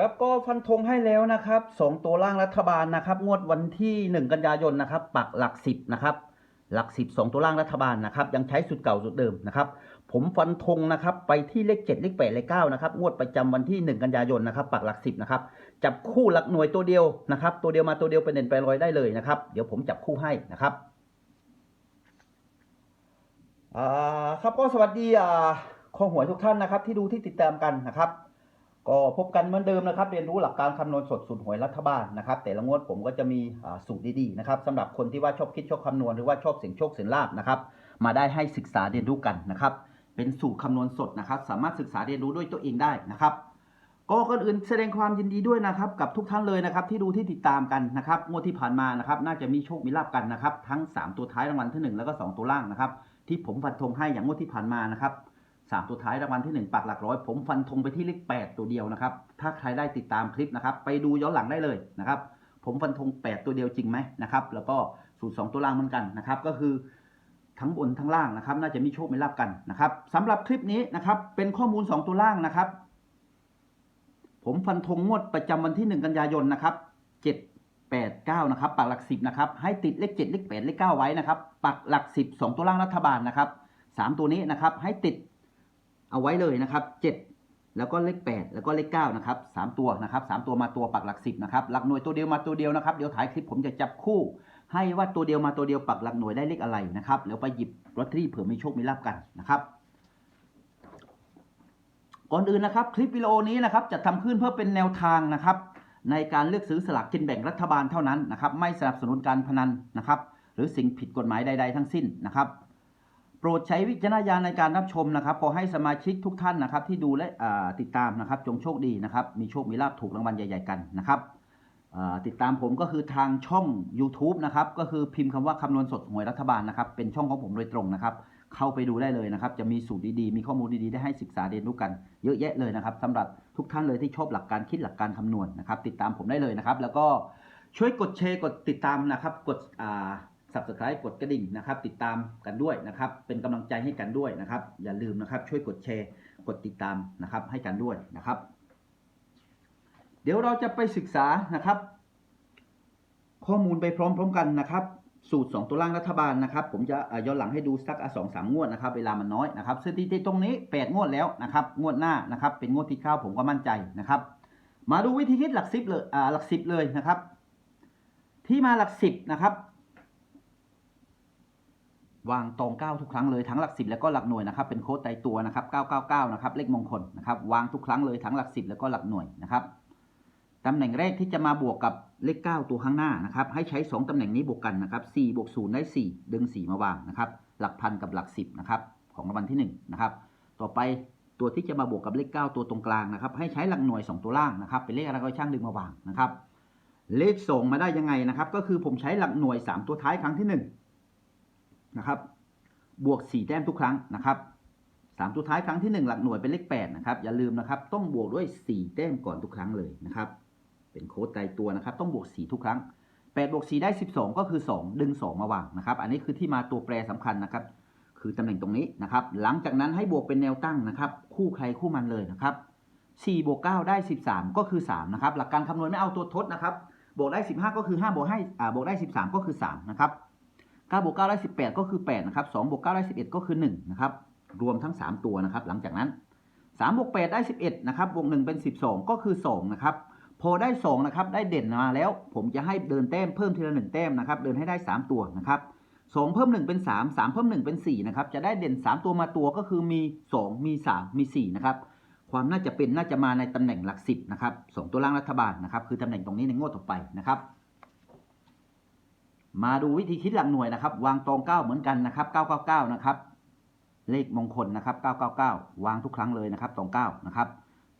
ครับก็ฟันธงให้แล้วนะครับสองตัวล่างรัฐบาลนะครับ งวดวันที่ 1 กันยายนนะครับ ปักหลักสิบนะครับ หลักสิบสองตัวล่างรัฐบาลนะครับ ยังใช้สุดเก่าสุดเดิมนะครับ ผมฟันธงนะครับ ไปที่เลขเจ็ดเลขแปดเลขเก้านะครับ งวดประจำวันที่ 1 กันยายนนะครับ ปักหลักสิบนะครับ จับคู่หลักหน่วยตัวเดียวนะครับ ตัวเดียวมาตัวเดียวไปเด่นไปลอยได้เลยนะครับ เดี๋ยวผมจับคู่ให้นะครับอ่าครับก็สวัสดีอ่าข้อหวยทุกท่านนะครับ ที่ดูที่ติดตามกันนะครับ ก็พบกันเหมือนเดิมนะครับเรียนรู้หลักการคำนวณสดสูตรหวยรัฐบาลนะครับแต่ละงวดผมก็จะมีสูตรดีๆนะครับสำหรับคนที่ว่าชอบคิดชอบคำนวณหรือว่าชอบเสี่ยงโชคเสี่ยงลาบนะครับมาได้ให้ศึกษาเรียนรู้กันนะครับเป็นสูตรคำนวณสดนะครับสามารถศึกษาเรียนรู้ด้วยตัวเองได้นะครับก็ก่อนอื่นแสดงความยินดีด้วยนะครับกับทุกท่านเลยนะครับที่ดูที่ติดตามกันนะครับงวดที่ผ่านมานะครับน่าจะมีโชคมีลาบกันนะครับทั้ง 3 ตัวท้ายรางวัลที่ 1 แล้วก็ 2 ตัวล่างนะครับที่ผมฟันธงให้อย่างงวดที่ผ่านมานะครับ สามตัวท้ายรางวัลที่ 1 ปักหลักร้อย ผมฟันธงไปที่เลข8ตัวเดียวนะครับ ถ้าใครได้ติดตามคลิปนะครับ ไปดูย้อนหลังได้เลยนะครับ ผมฟันธง 8 ตัวเดียวจริงไหมนะครับ แล้วก็สูตร2ตัวล่างเหมือนกันนะครับ ก็คือทั้งบนทั้งล่างนะครับ น่าจะมีโชคมีลาบกันนะครับสำหรับคลิปนี้นะครับ เป็นข้อมูล 2 ตัวล่างนะครับ ผมฟันธงงวดประจำวันที่ 1 กันยายนนะครับ 7 8 9นะครับปักหลัก 10นะครับให้ติดเลข7เลข8เลข9ไว้นะครับปักหลัก 10 2 ตัวล่างรัฐบาลนะครับ 3 ตัวนี้นะครับให้ติด เอาไว้เลยนะครับ 7 แล้วก็เลข 8 แล้วก็เลข9นะครับ3ตัวนะครับ3ตัวมาตัวปักหลัก 10นะครับหลักหน่วยตัวเดียวมาตัวเดียวนะครับเดี๋ยวถ่ายคลิปผมจะจับคู่ ให้ว่าตัวเดียวมาตัวเดียวปักหลักหน่วยได้เลขอะไรนะครับแล้วไปหยิบลอตเตอรี่เผื่อมีโชคมีลาบกันนะครับก่อนอื่นนะครับคลิปวิดีโอนี้นะครับจะทำขึ้นเพื่อเป็นแนวทางนะครับในการเลือกซื้อสลากกินแบ่งรัฐบาลเท่านั้นนะครับไม่สนับสนุนการพนันนะครับหรือสิ่งผิดกฎหมายใด ๆ ทั้งสิ้นนะครับ รดใช้วิจารณญาณในการรับชมนะครับขอให้สมาชิกทุกท่านนะครับ ที่ดูและติดตามนะครับ จงโชคดีนะครับ มีโชคมีลาภถูกรางวัลใหญ่ ๆ กันนะครับติดตามผมก็คือทางช่อง YouTube นะครับ ก็คือพิมพ์คำว่าคำนวณสดหวยรัฐบาลนะครับ เป็นช่องของผมโดยตรงนะครับ เข้าไปดูได้เลยนะครับ จะมีสูตรดีๆ มีข้อมูลดีๆ ได้ให้ศึกษาเรียนรู้กัน เยอะแยะเลยนะครับสำหรับทุกท่านเลยที่ชอบหลักการคิดหลักการคำนวณนะครับ ติดตามผมได้เลยนะครับ แล้วก็ช่วยกดแชร์กดติดตามนะครับ กดอ่า subscribe กดกระดิ่งนะครับ ติดตามกันด้วยนะครับ เป็นกำลังใจให้กันด้วยนะครับ อย่าลืมนะครับ ช่วยกดแชร์กดติดตามนะครับ ให้กันด้วยนะครับ เดี๋ยวเราจะไปศึกษานะครับ ข้อมูลไปพร้อมๆกันนะครับ สูตร 2 ตัวล่างรัฐบาลนะครับ ผมจะย้อนหลังให้ดูสักสองสามงวดนะครับ เวลามันน้อยนะครับสถิติตรงนี้ 8 งวดแล้วนะครับ งวดหน้านะครับ เป็นงวดที่9ผมก็มั่นใจนะครับ มาดูวิธีคิดหลักสิบเลยอ่าหลักสิบเลยนะครับ ที่มาหลักสิบนะครับ วางตรงเก้าทุกครั้งเลยทั้งหลักสิบแล้วก็หลักหน่วยนะครับเป็นโค้ดไตตัวนะครับ999นะครับเลขมงคลนะครับวางทุกครั้งเลยทั้งหลักสิบแล้วก็หลักหน่วยนะครับตำแหน่งแรกที่จะมาบวกกับเลข 9 ตัวข้างหน้านะครับให้ใช้ 2ตำแหน่งนี้บวกกันนะครับ4บวก0ได้ 4 ดึง 4 มาวางนะครับหลักพันกับหลัก 10นะครับของรางวัลที่1นะครับต่อไปตัวที่จะมาบวกกับเลข 9 ตัวตรงกลางนะครับให้ใช้หลักหน่วย 2 ตัวล่างนะครับเป็นเลขอะไรก็ช่างดึงมาวางนะครับเลขส่งมาได้ยังไงนะครับ ก็คือผมใช้หลักหน่วย 3 ตัวท้ายครั้งที่1 นะครับ บวก 4 แต้มทุกครั้งนะครับสามตัวท้ายครั้งที่ 1 หลักหน่วยเป็นเลข8นะครับ อย่าลืมนะครับ ต้องบวกด้วย 4 แต้มก่อนทุกครั้งเลยนะครับ เป็นโค้ดตายตัวนะครับ ต้องบวก 4 ทุกครั้ง8บวก4ได้ 12 ก็คือ 2 ดึง 2 มาวางนะครับ อันนี้คือที่มาตัวแปรสำคัญนะครับ คือตำแหน่งตรงนี้นะครับ หลังจากนั้นให้บวกเป็นแนวตั้งนะครับ คู่ใครคู่มันเลยนะครับ4บวก9ได้ 13 ก็คือ 3 นะครับ หลักการคำนวณไม่เอาตัวทดนะครับ บวกได้ 15 ก็คือ 5 บวกให้อ่าบวกได้ 13 ก็คือ 3 นะครับ 9บวก9ได้ 18 ก็คือ 8 นะครับ2บวก9ได้ 11 ก็คือ 1 นะครับ รวมทั้ง 3 ตัวนะครับ หลังจากนั้น3บวก8ได้ 11 นะครับ บวก 1 เป็น 12 ก็คือ 2 นะครับ พอได้ 2 นะครับ ได้เด่นมาแล้ว ผมจะให้เดินแต้มเพิ่มทีละ 1 แต้มนะครับ เดินให้ได้ 3 ตัวนะครับ2เพิ่ม 1 เป็น 3 3 เพิ่ม 1 เป็น 4 นะครับ จะได้เด่น 3 ตัวมาตัวก็คือมี 2 มี 3 มี 4 นะครับ ความน่าจะเป็นน่าจะมาในตำแหน่งหลักสิบนะครับสองตัวล่างรัฐบาลนะครับ คือตำแหน่งตรงนี้ในงวดต่อไปนะครับ มาดูวิธีคิดหลักหน่วยนะครับ วางตรง9เหมือนกันนะครับ999นะครับเลขมงคลนะครับ 999 วางทุกครั้งเลยนะครับตรง9นะครับ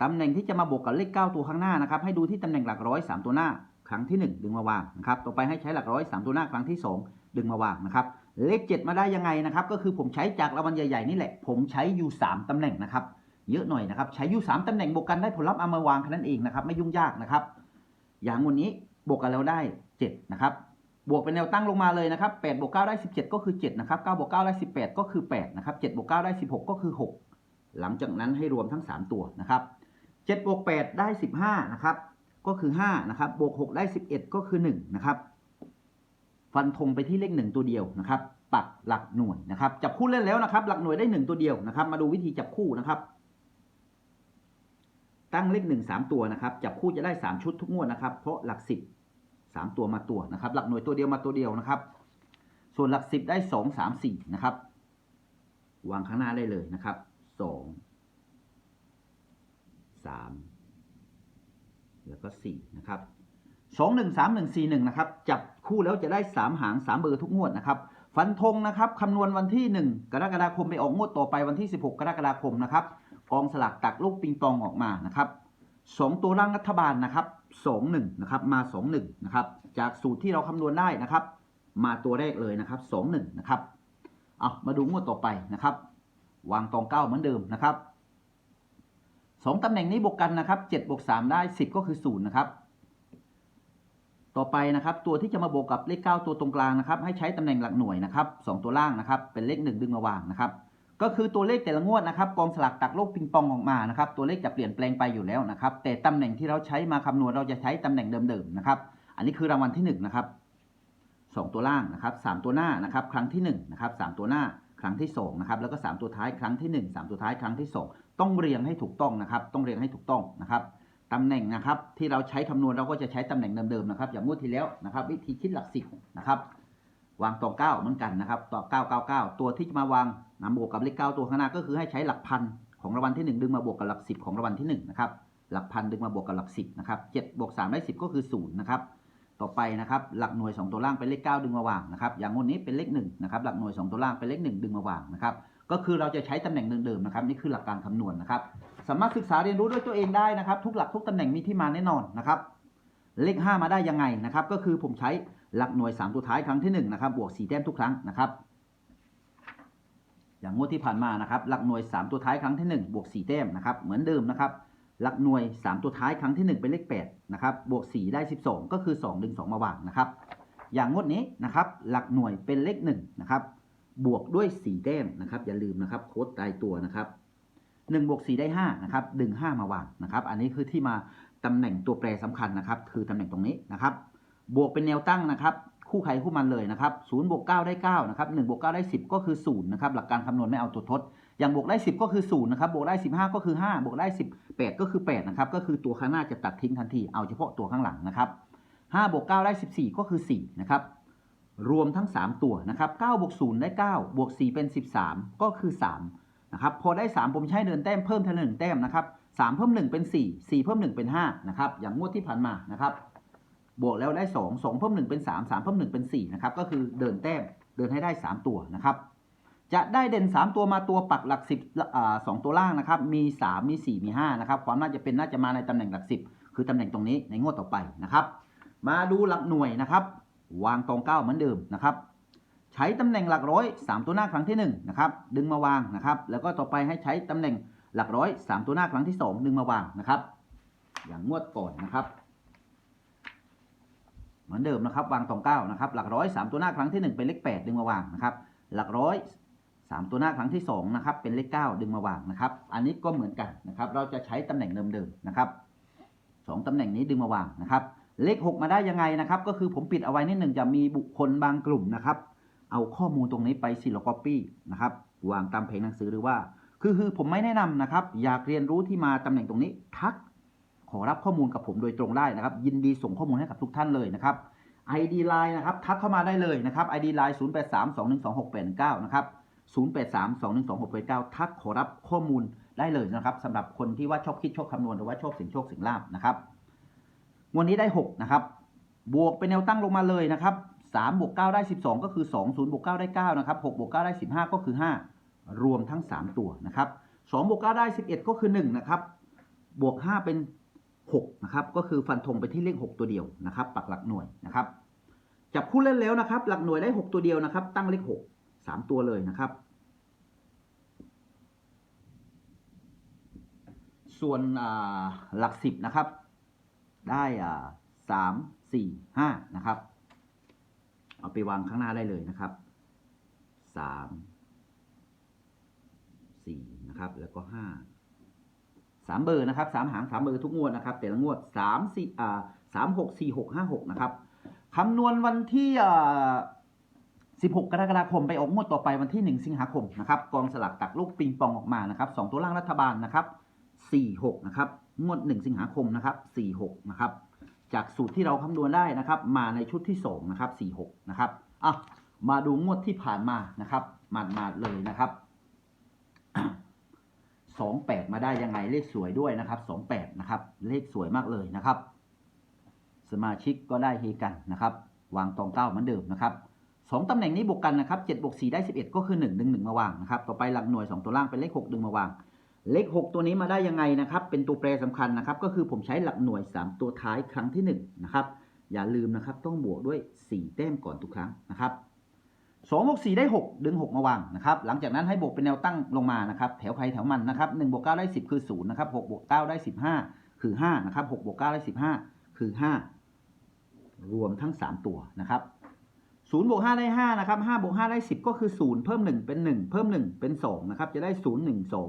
ตำแหน่งที่จะมาบวกกับเลข 9 ตัวข้างหน้านะครับ ให้ดูที่ตำแหน่งหลักร้อย 3 ตัวหน้า ครั้งที่ 1 ดึงมาวางนะครับ ต่อไปให้ใช้หลักร้อย 3 ตัวหน้าครั้งที่ 2 ดึงมาวางนะครับ เลข 7 มาได้ยังไงนะครับ ก็คือผมใช้จากรางวัลใหญ่ๆนี่แหละ ผมใช้อยู่ 3 ตำแหน่งนะครับ เยอะหน่อยนะครับ ใช้อยู่ 3 ตำแหน่งบวกกันได้ผลลัพธ์เอามาวางแค่นั้นเองนะครับ ไม่ยุ่งยากนะครับ อย่างวันนี้บวกกันแล้วได้ 7 นะครับ บวกเป็นแนวตั้งลงมาเลยนะครับ8บวก9ได้ 17 ก็คือ 7 นะครับ9บวก9ได้ 18 ก็คือ 8 นะครับ7บวก9ได้ 16 ก็คือ 6 หลังจากนั้นให้รวมทั้ง 3 ตัวนะครับเจ็ดบวกแปดได้สิบห้านะครับ ก็คือห้านะครับ บวกหกได้สิบเอ็ดก็คือหนึ่งนะครับ ฟันธงไปที่เลขหนึ่งตัวเดียวนะครับ ปักหลักหน่วยนะครับ จับคู่เล่นแล้วนะครับ หลักหน่วยได้หนึ่งตัวเดียวนะครับ มาดูวิธีจับคู่นะครับ ตั้งเลขหนึ่งสามตัวนะครับ จับคู่จะได้สามชุดทุกงวดนะครับ เพราะหลักสิ บสามตัวมาตัวนะครับ หลักหน่วยตัวเดียวมาตัวเดียวนะครับ ส่วนหลักสิบได้สองสามสี่นะครับ วางข้างหน้าได้เลยนะครับสองสามแล้วก็สี่นะครับสองหนึ่งสามหนึ่งสี่หนึ่งนะครับ จับคู่แล้วจะได้สามหางสามเบอร์ทุกงวดนะครับ ฟันธงนะครับคำนวณวันที่หนึ่งกรกฎาคมไปออกงวดต่อไปวันที่สิบหกกรกฎาคมนะครับกองสลากตักลูกปิงปองออกมานะครับสองตัวร่างรัฐบาลนะครับ สองหนึ่งนะครับมาสองหนึ่งนะครับจากสูตรที่เราคำนวณได้นะครับ มาตัวแรกเลยนะครับสองหนึ่งนะครับเอามาดูงวดต่อไปนะครับ วางตองเก้าเหมือนเดิมนะครับสองตำแหน่งนี้บวกกันนะครับเจ็ดบวกสามได้สิบก็คือศูนย์นะครับต่อไปนะครับ ตัวที่จะมาบวกกับเลขเก้าตัวตรงกลางนะครับ ให้ใช้ตำแหน่งหลักหน่วยนะครับสองตัวล่างนะครับ เป็นเลขหนึ่งดึงมาวางนะครับ ก็คือตัวเลขแต่ละงวดนะครับกองสลากตักโลกปิงปองออกมานะครับตัวเลขจะเปลี่ยนแปลงไปอยู่แล้วนะครับ แต่ตำแหน่งที่เราใช้มาคำนวณเราจะใช้ตำแหน่งเดิมๆนะครับอันนี้คือรางวัลที่หนึ่งนะครับสองตัวล่างนะครับสามตัวหน้านะครับครั้งที่หนึ่งนะครับสามตัวหน้าครั้งที่สองนะครับแล้วก็สามตัวท้ายครั้งที่หนึ่งสามตัวท้ายครั้งที่สองต้องเรียงให้ถูกต้องนะครับ ต้องเรียงให้ถูกต้องนะครับตำแหน่งนะครับที่เราใช้คำนวณเราก็จะใช้ตำแหน่งเดิมๆนะครับอย่างงวดที่แล้วนะครับ วิธีคิดหลักสิบนะครับ วางต่อเก้าเหมือนกันนะครับต่อเก้าเก้าเก้าตัวที่จะมาวางนำบวกกับเลขเก้าตัวข้างหน้าก็คือให้ใช้หลักพันของรางวัลที่หนึ่งดึงมาบวกกับหลักสิบของรางวัลที่หนึ่งนะครับหลักพันดึงมาบวกกับหลักสิบนะครับเจ็ดบวกสามได้สิบก็คือศูนย์นะครับต่อไปนะครับหลักหน่วย 2 ตัวล่างเป็นเลข 9 ดึงมาวางนะครับอย่างงวดนี้เป็นเลข1นะครับหลักหน่วย 2 ตัวล่างเป็นเลข 1 ดึงมาวางนะครับก็คือเราจะใช้ตำแหน่งเดิมๆนะครับนี่คือหลักการคำนวณนะครับสามารถศึกษาเรียนรู้ด้วยตัวเองได้นะครับ ทุกหลักทุกตำแหน่งมีที่มาแน่นอนนะครับเลข 5 มาได้ยังไงนะครับก็คือผมใช้ หลักหน่วย 3 ตัวท้ายครั้งที่1นะครับบวก4แต้มทุกครั้งนะครับอย่างงวดที่ผ่านมานะครับหลักหน่วย 3 ตัวท้ายครั้งที่ 1 บวก 4 แต้มนะครับเหมือนเดิมนะครับหลักหน่วย 3 ตัวท้ายครั้งที่ 1 เป็นเลข8นะครับบวก 4 ได้ 12 ก็คือ 2 ดึง 2 มาวางนะครับอย่างงวดนี้นะครับหลักหน่วยเป็นเลข1นะครับบวกด้วย 4 แต้มนะครับอย่าลืมนะครับโค้ดตายตัวนะครับ1บวก4ได้5นะครับดึง 5 มาวางนะครับอันนี้คือที่มาตำแหน่งตัวแปรสำคัญนะครับคือตำแหน่งตรงนี้นะครับ บวกเป็นแนวตั้งนะครับ คู่ใครคู่มันเลยนะครับ0บวก9ได้9นะครับ1บวก9ได้ 10 ก็คือ0นะครับหลักการคำนวณไม่เอาตัวทด อย่างบวกได้ 10 ก็คือ0นะครับบวกได้ 15 ก็คือ 5 บวกได้ 18 ก็คือ8นะครับก็คือตัวข้างหน้าจะตัดทิ้งทันทีเอาเฉพาะตัวข้างหลังนะครับ5บวก9ได้ 14 ก็คือ4นะครับรวมทั้ง 3 ตัวนะครับ9บวก0ได้ 9 บวก 4 เป็น 13 ก็คือ3นะครับพอได้ 3 ผมใช้เดินแต้มเพิ่มทีละหนึ่งแต้มนะครับ3เพิ่ม 1 เป็น 4 4 เพิ่ม 1 เป็น5นะครับอย่างงวดที่ผ่านมานะครับ บวกแล้วได้ 2 2เพิ่ม1เป็น 3 3เพิ่ม1เป็น4นะครับก็คือเดินแต้มเดินให้ได้ 3 ตัวนะครับจะได้เด่น 3 ตัวมาตัวปักหลัก 10สองตัวล่างนะครับมี 3 มี 4 มี5นะครับความน่าจะเป็นน่าจะมาในตำแหน่งหลัก 10 คือตำแหน่งตรงนี้ในงวดต่อไปนะครับ มาดูหลักหน่วยนะครับ วางตองเก้าเหมือนเดิมนะครับใช้ตำแหน่งหลักร้อย 3 ตัวหน้าครั้งที่1นะครับดึงมาวางนะครับแล้วก็ต่อไปให้ใช้ตำแหน่งหลักร้อย 3 ตัวหน้าครั้งที่ 2 ดึงมาวางนะครับอย่างงวดก่อนนะครับ เหมือนเดิมนะครับ วางตองเก้านะครับ หลักร้อยสามตัวหน้าครั้งที่1เป็นเลข8ดึงมาวางนะครับ หลักร้อยสามตัวหน้าครั้งที่2นะครับเป็นเลข9ดึงมาวางนะครับ อันนี้ก็เหมือนกันนะครับ เราจะใช้ตำแหน่งเดิมๆนะครับสองตำแหน่งนี้ดึงมาวางนะครับ เลข6มาได้ยังไงนะครับ ก็คือผมปิดเอาไว้นิดหนึ่งจะมีบุคคลบางกลุ่มนะครับ เอาข้อมูลตรงนี้ไปซิลก๊อปปี้นะครับวางตามเพจหนังสือหรือว่า คือคือผมไม่แนะนำนะครับ อยากเรียนรู้ที่มาตำแหน่งตรงนี้ ทัก รับข้อมูลกับผมโดยตรงได้นะครับ ยินดีส่งข้อมูลให้กับทุกท่านเลยนะครับ ID Line นะครับทักเข้ามาได้เลยนะครับ ID Line 0 8 3 2 1 2 6 8 9นะครับ0 8 3 2 1 2 6 8 9 ทักขอรับข้อมูลได้เลยนะครับสำหรับคนที่ว่าชอบคิดชอบคำนวณหรือว่าชอบเสียงโชคเสียงลาบนะครับวันนี้ได้ 6 นะครับ บวกเป็นแนวตั้งลงมาเลยนะครับ3บวก9ได้ 12 ก็คือ 2 0บวก9ได้9นะครับ6บวก9ได้ 15 ก็คือ 5 รวมทั้ง 3 ตัวนะครับ2บวก9ได้ 11 ก็คือ 1 นะครับ บวก 5 เป็น 6นะครับก็คือฟันธงไปที่เลข 6 ตัวเดียวนะครับปักหลักหน่วยนะครับจับคู่เล่นแล้วนะครับ หลักหน่วยได้ 6 ตัวเดียวนะครับ ตั้งเลข 6 3 ตัวเลยนะครับ ส่วนหลัก 10 นะครับ ได้สามสี่ห้านะครับ เอาไปวางข้างหน้าได้เลยนะครับสามสี่นะครับแล้วก็ห้า สามเบอร์นะครับสามหางสามเบอร์ทุกงวดนะครับ แต่ละงวดสามสี่อ่าสามหกสี่หกห้าหกนะครับคำนวณวันที่อ่าสิบหกกรกฎาคมไปออกงวดต่อไปวันที่หนึ่งสิงหาคมนะครับกองสลักตักลูกปิงปองออกมานะครับสองตัวล่างรัฐบาลนะครับสี่หกนะครับงวดหนึ่งสิงหาคมนะครับสี่หกนะครับจากสูตรที่เราคำนวณได้นะครับ มาในชุดที่สองนะครับสี่หกนะครับอะมาดูงวดที่ผ่านมานะครับมาดมาดๆเลยนะครับ สองแปดมาได้ยังไงเลขสวยด้วยนะครับสองแปดนะครับ เลขสวยมากเลยนะครับ สมาชิกก็ได้เฮกันนะครับ วางตองเก้าเหมือนเดิมนะครับสองตำแหน่งนี้บวกกันนะครับเจ็ดบวกสี่ได้สิบเอ็ดก็คือหนึ่งดึงหนึ่งมาวางนะครับ ต่อไปหลักหน่วยสองตัวล่างเป็นเลขหกดึงมาวาง เลขหกตัวนี้มาได้ยังไงนะครับ เป็นตัวแปรสำคัญนะครับ ก็คือผมใช้หลักหน่วยสามตัวท้ายครั้งที่หนึ่งนะครับ อย่าลืมนะครับ ต้องบวกด้วยสี่แต้มก่อนทุกครั้งนะครับ สองบวกสี่ได้หกดึงหกมาวางนะครับ หลังจากนั้นให้บวกเป็นแนวตั้งลงมานะครับ แถวใครแถวมันนะครับหนึ่งบวกเก้าได้สิบคือศูนย์นะครับหกบวกเก้าได้สิบห้าคือห้านะครับหกบวกเก้าได้สิบห้าคือห้ารวมทั้งสามตัวนะครับศูนย์บวกห้าได้ห้านะครับห้าบวกห้าได้สิบก็คือศูนย์เพิ่มหนึ่งเป็นหนึ่งเพิ่มหนึ่งเป็นสองนะครับ จะได้ศูนย์หนึ่งสอง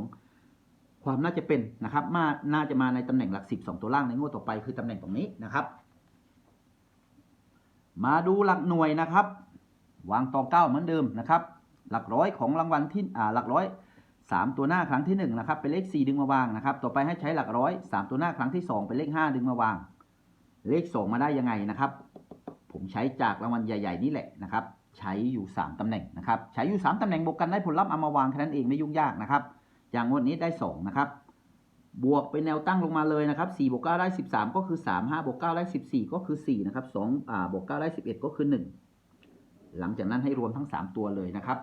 ความน่าจะเป็นนะครับ มา น่าจะมาในตำแหน่งหลักสิบสองตัวล่างในงวดต่อไปคือตำแหน่งตรงนี้นะครับ มาดูหลักหน่วยนะครับ วางตองเก้าเหมือนเดิมนะครับ หลักร้อยของรางวัลที่อ่าหลักร้อยสามตัวหน้าครั้งที่หนึ่งนะครับเป็นเลขสี่ดึงมาวางนะครับ ต่อไปให้ใช้หลักร้อยสามตัวหน้าครั้งที่สองเป็นเลขห้าดึงมาวาง เลขสองมาได้ยังไงนะครับ ผมใช้จากรางวัลใหญ่ ๆ นี่แหละนะครับ ใช้อยู่สามตำแหน่งนะครับ ใช้อยู่สามตำแหน่งบวกกันได้ผลลัพธ์เอามาวางแค่นั้นเองไม่ยุ่งยากนะครับ อย่างงวดนี้ได้สองนะครับบวกเป็นแนวตั้งลงมาเลยนะครับ4บวก9ได้ 13 ก็คือ 3 5บวก9ได้ 14 ก็คือ 4 นะครับ2อ่าบวก9ได้ 11 ก็คือ 1 หลังจากนั้นให้รวมทั้ง 3 ตัวเลยนะครับ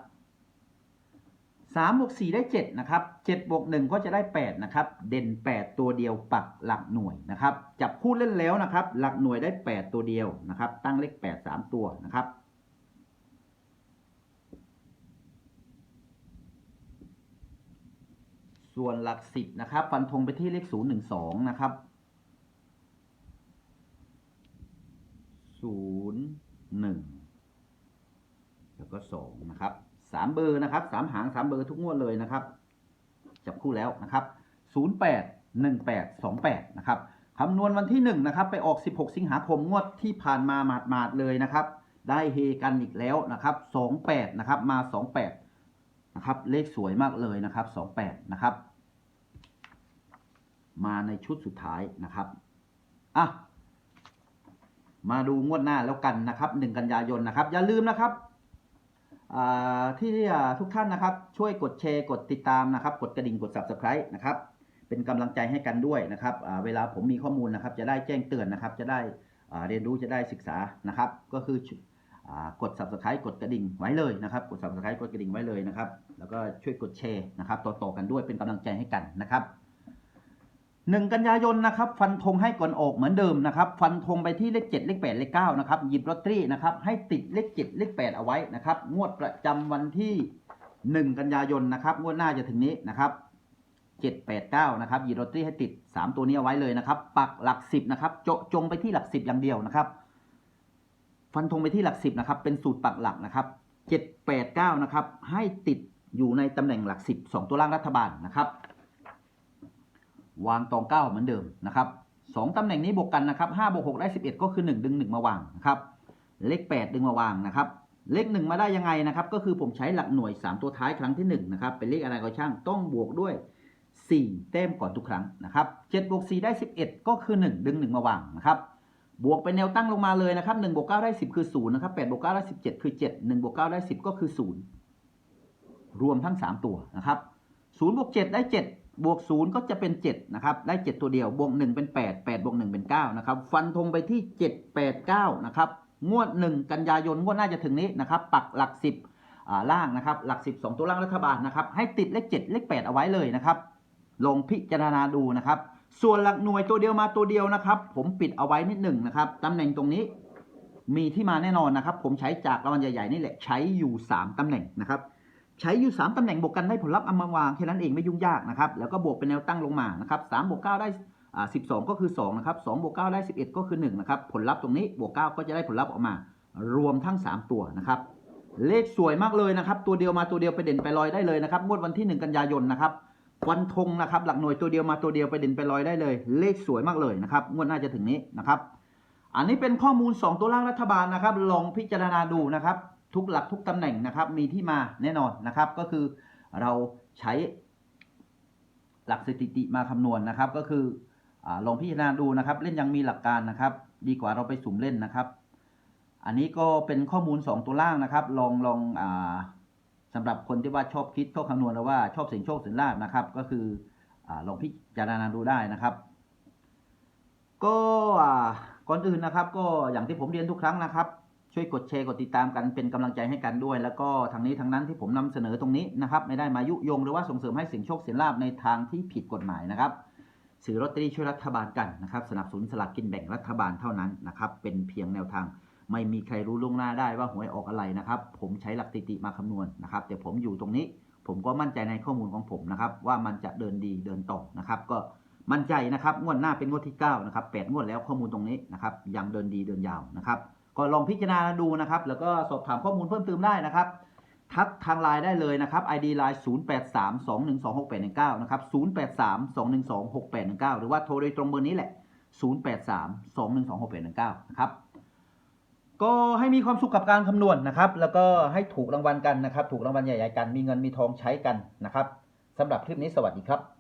3บวก4ได้ 7 นะครับ7บวก1ก็จะได้ 8 นะครับ เด่น 8 ตัวเดียวปักหลักหน่วยนะครับ จับคู่เล่นแล้วนะครับ หลักหน่วยได้ 8 ตัวเดียวนะครับ ตั้งเลข 8 3 ตัวนะครับส่วนหลักสิบนะครับฟันธงไปที่เลขศูนย์หนึ่งสองนะครับศูนย์หนึ่ง ก็สองนะครับสามเบอร์นะครับสามหางสามเบอร์ทุกงวดเลยนะครับ จับคู่แล้วนะครับศูนย์แปดหนึ่งแปดสองแปดนะครับคำนวณวันที่หนึ่งนะครับ ไปออกสิบหกสิงหาคมงวดที่ผ่านมาหมาดๆเลยนะครับ ได้เฮกันอีกแล้วนะครับสองแปดนะครับ มาสองแปดนะครับ เลขสวยมากเลยนะครับสองแปดนะครับ มาในชุดสุดท้ายนะครับอะมาดูงวดหน้าแล้วกันนะครับหนึ่งกันยายนนะครับ อย่าลืมนะครับ ที่ทุกท่านนะครับช่วยกดแชร์กดติดตามนะครับ กดกระดิ่งกด subscribe นะครับเป็นกำลังใจให้กันด้วยนะครับเวลาผมมีข้อมูลนะครับ จะได้แจ้งเตือนนะครับ จะได้เรียนรู้จะได้ศึกษานะครับ ก็คืออกด subscribe กดกระดิ่งไว้เลยนะครับ กด subscribe กดกระดิ่งไว้เลยนะครับ แล้วก็ช่วยกดแชร์นะครับ ต่อๆกันด้วยเป็นกำลังใจให้กันนะครับ หนึ่งกันยายนนะครับฟันธงให้ก่อนออกเหมือนเดิมนะครับฟันธงไปที่เลขเจ็ดเลขแปดเลขเก้านะครับหยิบลอตเตอรี่นะครับให้ติดเลขเจ็ดเลขแปดเอาไว้นะครับงวดประจำวันที่หนึ่งกันยายนนะครับงวดหน้าจะถึงนี้นะครับเจ็ดแปดเก้านะครับหยิบลอตเตอรี่ให้ติดสามตัวนี้เอาไว้เลยนะครับ ปักหลักสิบนะครับโจะจงไปที่หลักสิบอย่างเดียวนะครับ ฟันธงไปที่หลักสิบนะครับเป็นสูตรปักหลักนะครับเจ็ดแปดเก้านะครับให้ติดอยู่ในตำแหน่งหลักสิบสองตัวล่างรัฐบาลนะครับ วางตองเก้าเหมือนเดิมนะครับสองตำแหน่งนี้บวกกันนะครับห้าบวกหกได้สิบเอ็ดก็คือหนึ่งดึงหนึ่งมาวางนะครับ เลขแปดดึงมาวางนะครับ เลขหนึ่งมาได้ยังไงนะครับ ก็คือผมใช้หลักหน่วยสามตัวท้ายครั้งที่หนึ่งนะครับ เป็นเลขอะไรก็ช่างต้องบวกด้วยสี่แต้มก่อนทุกครั้งนะครับเจ็ดบวกสี่ได้สิบเอ็ดก็คือหนึ่งดึงหนึ่งมาวางนะครับ บวกเป็นแนวตั้งลงมาเลยนะครับหนึ่งบวกเก้าได้สิบคือศูนย์นะครับแปดบวกเก้าได้สิบเจ็ดคือเจ็ดหนึ่งบวกเก้าได้สิบก็คือศูนย์รวมทั้งสามตัวนะครับศูนย์บวกเจ็ดได้เจ็ด บวกศูนย์ก็จะเป็น 7 นะครับ ได้ 7 ตัวเดียว บวก 1 เป็น 8 8 บวก 1 เป็น 9 นะครับ ฟันธงไปที่ 7 8 9 นะครับ งวด 1 กันยายน งวดหน้าจะถึงนี้นะครับ ปักหลัก 10 ล่างนะครับ หลัก10 2ตัวล่างรัฐบาลนะครับ ให้ติดเลข 7 เลข 8 เอาไว้เลยนะครับ ลงพิจารณาดูนะครับ ส่วนหลักหน่วยตัวเดียวมาตัวเดียวนะครับ ผมปิดเอาไว้นิดหนึ่งนะครับ ตำแหน่งตรงนี้มีที่มาแน่นอนนะครับ ผมใช้จากรางวัลใหญ่ๆนี่แหละ ใช้อยู่ 3 ตำแหน่งนะครับ ใช้อยู่ 3ตำแหน่งบวกกันได้ผลลัพธ์เอามาวางแค่นั้นเองไม่ยุ่งยากนะครับ แล้วก็บวกเป็นแนวตั้งลงมานะครับ3บวก9ได้อ่า12 ก็คือ2นะครับ2บวก9ได้ 11 ก็คือ1นะครับผลลัพธ์ตรงนี้บวก 9 ก็จะได้ผลลัพธ์ออกมา รวมทั้ง 3 ตัวนะครับ เลขสวยมากเลยนะครับ ตัวเดียวมาตัวเดียวไปเด่นไปลอยได้เลยนะครับงวดวันที่ 1 กันยายนนะครับฟันธงนะครับ หลักหน่วยตัวเดียวมาตัวเดียวไปเด่นไปลอยได้เลย เลขสวยมากเลยนะครับงวดหน้าจะถึงนี้นะครับ อันนี้เป็นข้อมูล 2 ตัวล่างรัฐบาลนะครับ ลองพิจารณาดูนะครับ ทุกหลักทุกตำแหน่งนะครับ มีที่มาแน่นอนนะครับ ก็คือเราใช้หลักสถิติมาคำนวณนะครับ ก็คืออลองพิจารณาดูนะครับ เล่นยังมีหลักการนะครับ ดีกว่าเราไปสุ่มเล่นนะครับ อันนี้ก็เป็นข้อมูล 2 ตัวล่างนะครับ ลองลองอสำหรับคนที่ว่าชอบคิดชอบคำนวณหรือว่าชอบเสียงโชคเสียงลาบนะครับ ก็คืออลองพิจารณาดูได้นะครับ ก็ก่อนอื่นนะครับ ก็อย่างที่ผมเรียนทุกครั้งนะครับ ช่วยกดแชร์กดติดตามกันเป็นกำลังใจให้กันด้วย แล้วก็ทางนี้ทางนั้นที่ผมนำเสนอตรงนี้นะครับ ไม่ได้มายุยงหรือว่าส่งเสริมให้เสียงโชคเสียงลาบในทางที่ผิดกฎหมายนะครับซื้อลอตเตอรี่ช่วยรัฐบาลกันนะครับ สนับสนุนสลากกินแบ่งรัฐบาลเท่านั้นนะครับ เป็นเพียงแนวทาง ไม่มีใครรู้ล่วงหน้าได้ว่าหวยออกอะไรนะครับ ผมใช้หลักสถิติมาคำนวณนะครับ แต่ผมอยู่ตรงนี้ ผมก็มั่นใจในข้อมูลของผมนะครับ ว่ามันจะเดินดีเดินต่อนะครับ ก็มั่นใจนะครับงวดหน้าเป็นงวดที่9นะครับแปดงวดแล้วข้อมูลตรงนี้นะครับยังเดินดีเดินยาวนะครับ ก็ลองพิจารณาดูนะครับ แล้วก็สอบถามข้อมูลเพิ่มเติมได้นะครับ ทักทางไลน์ได้เลยนะครับ ID ไลน์0832126819 นะครับ 0832126819 หรือว่าโทรโดยตรงเบอร์นี้แหละ 0832126819 นะครับก็ให้มีความสุขกับการคำนวณนะครับ แล้วก็ให้ถูกรางวัลกันนะครับ ถูกรางวัลใหญ่ๆกัน มีเงินมีทองใช้กันนะครับสำหรับคลิปนี้สวัสดีครับ